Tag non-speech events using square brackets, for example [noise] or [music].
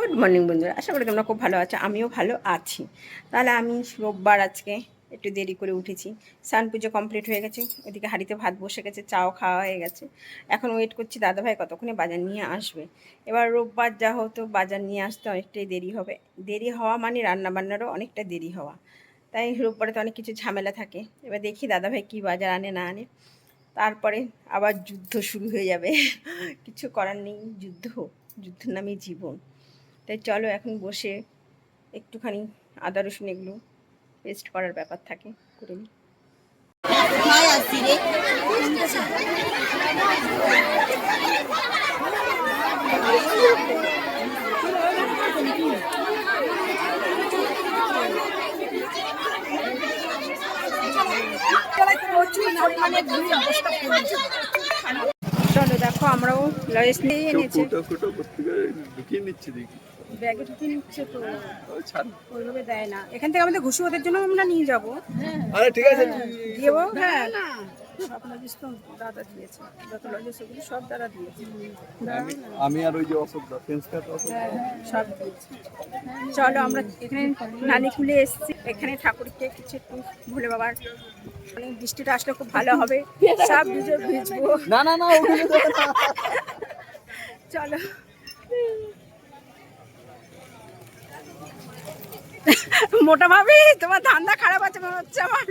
Good morning বন্ধুরা। আশা করি তোমরা খুব ভালো আছো, আমিও ভালো আছি। তাহলে আমি রোববার আজকে একটু দেরি করে উঠেছি। স্নান পুজো কমপ্লিট হয়ে গেছে ওইদিকে হাঁড়িতে ভাত বসে গেছে, চাও খাওয়া হয়ে গেছে। এখন ওয়েট করছি দাদাভাই কতক্ষণে বাজার নিয়ে আসবে। এবার রোববার যা হতো বাজার নিয়ে আসতে অনেকটাই দেরি হবে। দেরি হওয়া মানে রান্নাবান্নারও অনেকটা দেরি হওয়া। তাই রোববারে তো অনেক কিছু ঝামেলা থাকে। এবার দেখি দাদাভাই কী বাজার আনে না আনে। তারপরে আবার যুদ্ধ শুরু হয়ে যাবে। কিছু করার নেই, যুদ্ধ যুদ্ধের নামই জীবন। তাই চলো এখন বসে একটুখানি আদা রসুন এগুলো পেস্ট করার ব্যাপার থাকে করে নিই চলো দেখো আমরাও লয়েস নিয়ে এনেছে। ঢুকিয়ে নিচ্ছে দেখি। ব্যাগে ঢুকে নিচ্ছে তো। ওইভাবে দেয় না। এখান থেকে আমাদের ঘুষি ওদের জন্য আমরা নিয়ে যাব। আরে ঠিক আছে। দিয়েও হ্যাঁ। সব লজেস তো দাদা দিয়েছে। যত লজেস ওগুলো সব দাদা দিয়েছে। আমি আমি আর ওই যে অশোক দা ফেন্স অশোক সব দিয়েছে। চলো আমরা এখানে নানি খুলে এসেছি। এখানে ঠাকুরকে কিছু একটু ভোলে বাবার বৃষ্টিটা আসলে খুব ভালো হবে। [laughs] সব ভিজে ভিজবো। না না না চলো। মোটা ভাবি তোমার ধান্দা খারাপ আছে মনে হচ্ছে আমার।